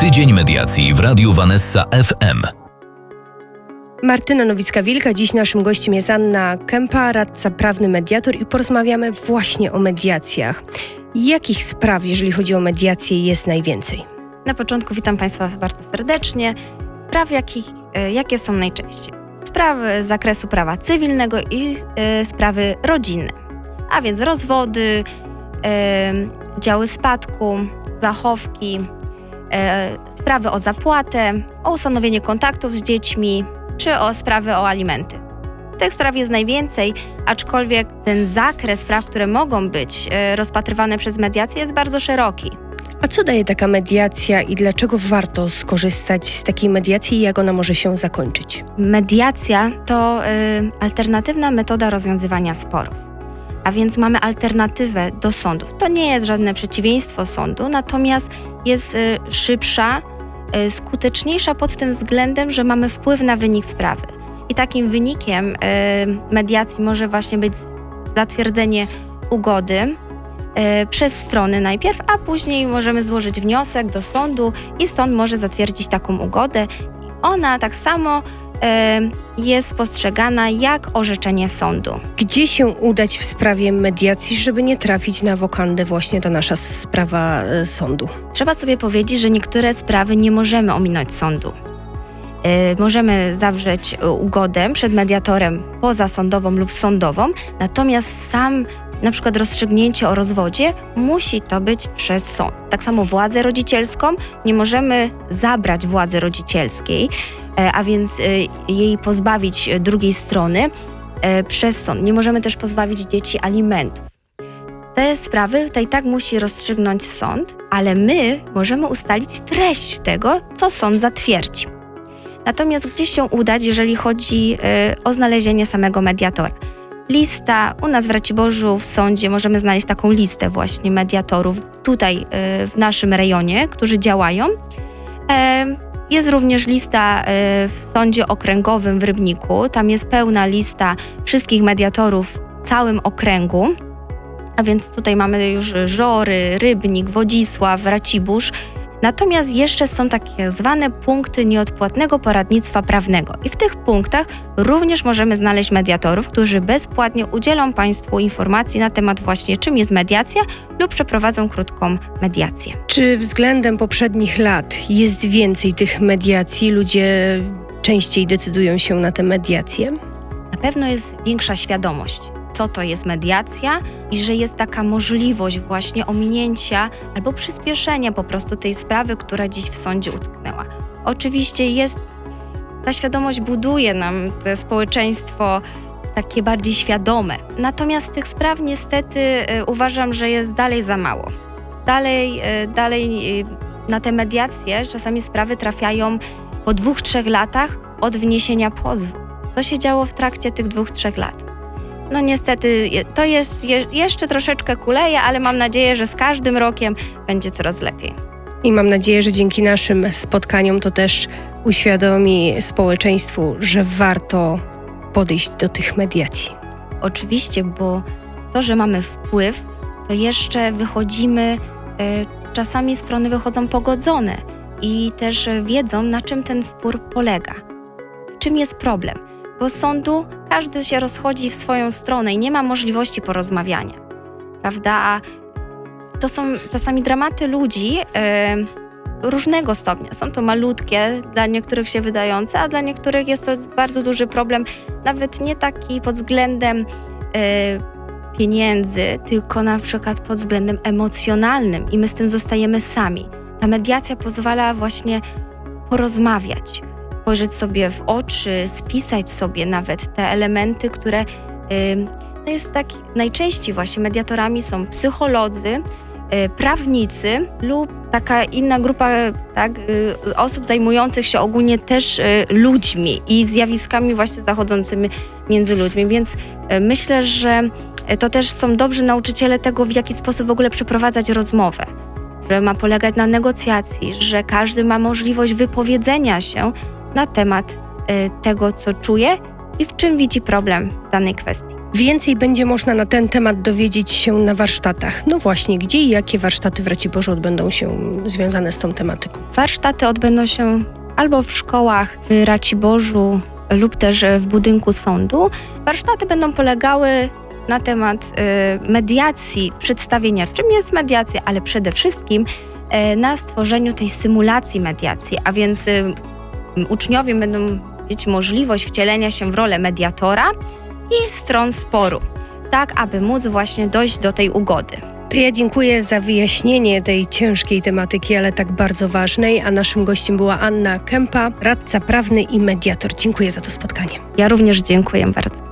Tydzień mediacji w Radiu Vanessa FM. Martyna Nowicka-Wilka, dziś naszym gościem jest Anna Kępa, radca prawny mediator i porozmawiamy właśnie o mediacjach. Jakich spraw, jeżeli chodzi o mediację, jest najwięcej? Na początku witam Państwa bardzo serdecznie. Spraw, jakich, e, jakie są najczęściej? Sprawy z zakresu prawa cywilnego i e, sprawy rodzinne, a więc rozwody, e, działy spadku, zachowki, sprawy o zapłatę, o ustanowienie kontaktów z dziećmi, czy o sprawy o alimenty. Tych spraw jest najwięcej, aczkolwiek ten zakres spraw, które mogą być e, rozpatrywane przez mediację, jest bardzo szeroki. A co daje taka mediacja i dlaczego warto skorzystać z takiej mediacji i jak ona może się zakończyć? Mediacja to y, alternatywna metoda rozwiązywania sporów. A więc mamy alternatywę do sądów. To nie jest żadne przeciwieństwo sądu, natomiast jest y, szybsza, y, skuteczniejsza pod tym względem, że mamy wpływ na wynik sprawy. I takim wynikiem y, mediacji może właśnie być zatwierdzenie ugody przez strony najpierw, a później możemy złożyć wniosek do sądu i sąd może zatwierdzić taką ugodę. Ona tak samo jest postrzegana jak orzeczenie sądu. Gdzie się udać w sprawie mediacji, żeby nie trafić na wokandę właśnie to nasza sprawa e, sądu? Trzeba sobie powiedzieć, że niektóre sprawy nie możemy ominąć sądu. E, Możemy zawrzeć e, ugodę przed mediatorem pozasądową lub sądową, natomiast sam na przykład rozstrzygnięcie o rozwodzie musi to być przez sąd. Tak samo władzę rodzicielską nie możemy zabrać władzy rodzicielskiej, e, a więc e, jej pozbawić e, drugiej strony przez sąd. Nie możemy też pozbawić dzieci alimentów. Te sprawy i tak musi rozstrzygnąć sąd, ale my możemy ustalić treść tego, co sąd zatwierdzi. Natomiast gdzie się udać, jeżeli chodzi o znalezienie samego mediatora? Lista, u nas w Raciborzu w sądzie możemy znaleźć taką listę właśnie mediatorów tutaj e, w naszym rejonie, którzy działają. E, Jest również lista e, w sądzie okręgowym w Rybniku. Tam jest pełna lista wszystkich mediatorów w całym okręgu. A więc tutaj mamy już Żory, Rybnik, Wodzisław, Racibórz. Natomiast jeszcze są takie zwane punkty nieodpłatnego poradnictwa prawnego. I w tych punktach również możemy znaleźć mediatorów, którzy bezpłatnie udzielą Państwu informacji na temat właśnie czym jest mediacja lub przeprowadzą krótką mediację. Czy względem poprzednich lat jest więcej tych mediacji? Ludzie częściej decydują się na te mediacje? Na pewno jest większa świadomość, co to jest mediacja i że jest taka możliwość właśnie ominięcia albo przyspieszenia po prostu tej sprawy, która dziś w sądzie utknęła. Oczywiście jest, ta świadomość buduje nam społeczeństwo takie bardziej świadome. Natomiast tych spraw niestety y, uważam, że jest dalej za mało. Dalej, y, dalej y, na te mediacje czasami sprawy trafiają po dwóch, trzech latach od wniesienia pozwu. Co się działo w trakcie tych dwóch, trzech lat? No niestety to jest je, jeszcze troszeczkę kuleje, ale mam nadzieję, że z każdym rokiem będzie coraz lepiej. I mam nadzieję, że dzięki naszym spotkaniom to też uświadomi społeczeństwu, że warto podejść do tych mediacji. Oczywiście, bo to, że mamy wpływ, to jeszcze wychodzimy, e, czasami strony wychodzą pogodzone i też wiedzą, na czym ten spór polega. W czym jest problem? Bo sądu każdy się rozchodzi w swoją stronę i nie ma możliwości porozmawiania. Prawda? A to są czasami dramaty ludzi e, różnego stopnia. Są to malutkie, dla niektórych się wydające, a dla niektórych jest to bardzo duży problem, nawet nie taki pod względem e, pieniędzy, tylko na przykład pod względem emocjonalnym i my z tym zostajemy sami. Ta mediacja pozwala właśnie porozmawiać, spojrzeć sobie w oczy, spisać sobie nawet te elementy, które ym, no jest tak najczęściej właśnie mediatorami są psycholodzy, y, prawnicy lub taka inna grupa tak, y, osób zajmujących się ogólnie też y, ludźmi i zjawiskami właśnie zachodzącymi między ludźmi. Więc y, myślę, że y, to też są dobrzy nauczyciele tego, w jaki sposób w ogóle przeprowadzać rozmowę. Że ma polegać na negocjacji, że każdy ma możliwość wypowiedzenia się na temat y, tego, co czuje i w czym widzi problem w danej kwestii. Więcej będzie można na ten temat dowiedzieć się na warsztatach. No właśnie, gdzie i jakie warsztaty w Raciborzu odbędą się związane z tą tematyką? Warsztaty odbędą się albo w szkołach w Raciborzu lub też w budynku sądu. Warsztaty będą polegały na temat y, mediacji, przedstawienia czym jest mediacja, ale przede wszystkim y, na stworzeniu tej symulacji mediacji, a więc uczniowie będą mieć możliwość wcielenia się w rolę mediatora i stron sporu, tak aby móc właśnie dojść do tej ugody. To ja dziękuję za wyjaśnienie tej ciężkiej tematyki, ale tak bardzo ważnej, a naszym gościem była Anna Kępa, radca prawny i mediator. Dziękuję za to spotkanie. Ja również dziękuję bardzo.